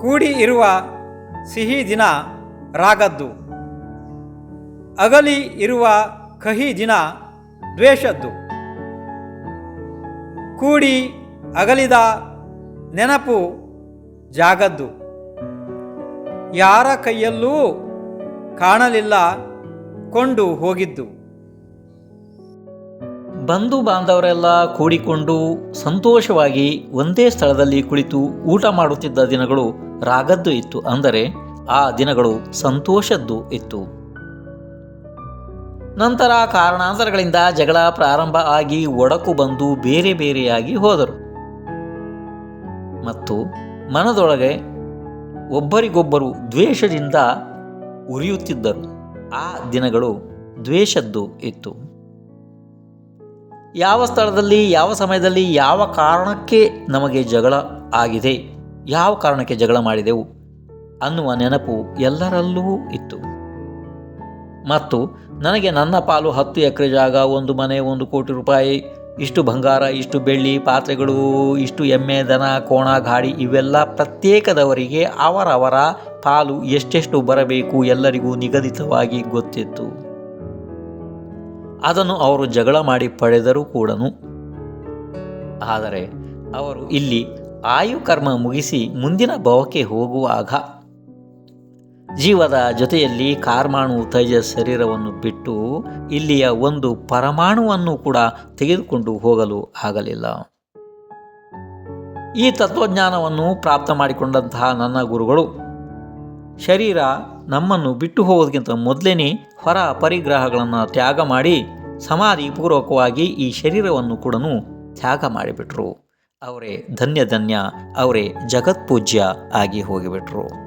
ಕೂಡಿ ಇರುವ ಸಿಹಿ ದಿನ ರಾಗದ್ದು. ಅಗಲಿ ಇರುವ ಕಹಿ ದಿನ ದ್ವೇಷದ್ದು. ಕೂಡಿ ಅಗಲಿದ ನೆನಪು ಜಾಗದ್ದು. ಯಾರ ಕೈಯಲ್ಲೂ ಕಾಣಲಿಲ್ಲ ಕೊಂಡು ಹೋಗಿದ್ದು. ಬಂಧು ಬಾಂಧವರೆಲ್ಲ ಕೂಡಿಕೊಂಡು ಸಂತೋಷವಾಗಿ ಒಂದೇ ಸ್ಥಳದಲ್ಲಿ ಕುಳಿತು ಊಟ ಮಾಡುತ್ತಿದ್ದ ದಿನಗಳು ರಾಗದ್ದು ಇತ್ತು ಅಂದರೆ ಆ ದಿನಗಳು ಸಂತೋಷದ್ದು ಇತ್ತು. ನಂತರ ಕಾರಣಾಂತರಗಳಿಂದ ಜಗಳ ಪ್ರಾರಂಭ ಆಗಿ ಒಡಕು ಬಂದು ಬೇರೆ ಬೇರೆಯಾಗಿ ಹೋದರು. ಮತ್ತು ಮನದೊಳಗೆ ಒಬ್ಬರಿಗೊಬ್ಬರು ದ್ವೇಷದಿಂದ ಉರಿಯುತ್ತಿದ್ದರು. ಆ ದಿನಗಳು ದ್ವೇಷದ್ದು ಇತ್ತು. ಯಾವ ಸ್ಥಳದಲ್ಲಿ, ಯಾವ ಸಮಯದಲ್ಲಿ, ಯಾವ ಕಾರಣಕ್ಕೆ ನಮಗೆ ಜಗಳ ಆಗಿದೆ? ಯಾವ ಕಾರಣಕ್ಕೆ ಜಗಳ ಮಾಡಿದೆವು ಅನ್ನುವ ನೆನಪು ಎಲ್ಲರಲ್ಲೂ ಇತ್ತು. ಮತ್ತು ನನಗೆ ನನ್ನ ಪಾಲು ಹತ್ತು ಎಕರೆ ಜಾಗ, ಒಂದು ಮನೆ, ಒಂದು ಕೋಟಿ ರೂಪಾಯಿ, ಇಷ್ಟು ಬಂಗಾರ, ಇಷ್ಟು ಬೆಳ್ಳಿ, ಪಾತ್ರೆಗಳು, ಇಷ್ಟು ಎಮ್ಮೆ, ದನ, ಕೋಣ, ಗಾಡಿ ಇವೆಲ್ಲ ಪ್ರತ್ಯೇಕದವರಿಗೆ ಅವರವರ ಪಾಲು ಎಷ್ಟೆಷ್ಟು ಬರಬೇಕು ಎಲ್ಲರಿಗೂ ನಿಗದಿತವಾಗಿ ಗೊತ್ತಿತ್ತು. ಅದನ್ನು ಅವರು ಜಗಳ ಮಾಡಿ ಪಡೆದರೂ ಕೂಡ ಆದರೆ ಅವರು ಇಲ್ಲಿ ಆಯುಕರ್ಮ ಮುಗಿಸಿ ಮುಂದಿನ ಭವಕ್ಕೆ ಹೋಗುವಾಗ ಜೀವದ ಜೊತೆಯಲ್ಲಿ ಕಾರ್ಮಾಣು ತೈಜ ಶರೀರವನ್ನು ಬಿಟ್ಟು ಇಲ್ಲಿಯ ಒಂದು ಪರಮಾಣುವನ್ನು ಕೂಡ ತೆಗೆದುಕೊಂಡು ಹೋಗಲು ಆಗಲಿಲ್ಲ. ಈ ತತ್ವಜ್ಞಾನವನ್ನು ಪ್ರಾಪ್ತ ಮಾಡಿಕೊಂಡಂತಹ ನನ್ನ ಗುರುಗಳು, ಶರೀರ ನಮ್ಮನ್ನು ಬಿಟ್ಟು ಹೋಗೋದಕ್ಕಿಂತ ಮೊದಲೇ ಹೊರ ಪರಿಗ್ರಹಗಳನ್ನು ತ್ಯಾಗ ಮಾಡಿ ಸಮಾಧಿ ಪೂರ್ವಕವಾಗಿ ಈ ಶರೀರವನ್ನು ಕೂಡ ತ್ಯಾಗ ಮಾಡಿಬಿಟ್ರು. ಅವರೇ ಧನ್ಯ ಧನ್ಯ ಅವರೇ ಜಗತ್ಪೂಜ್ಯ ಆಗಿ ಹೋಗಿಬಿಟ್ರು.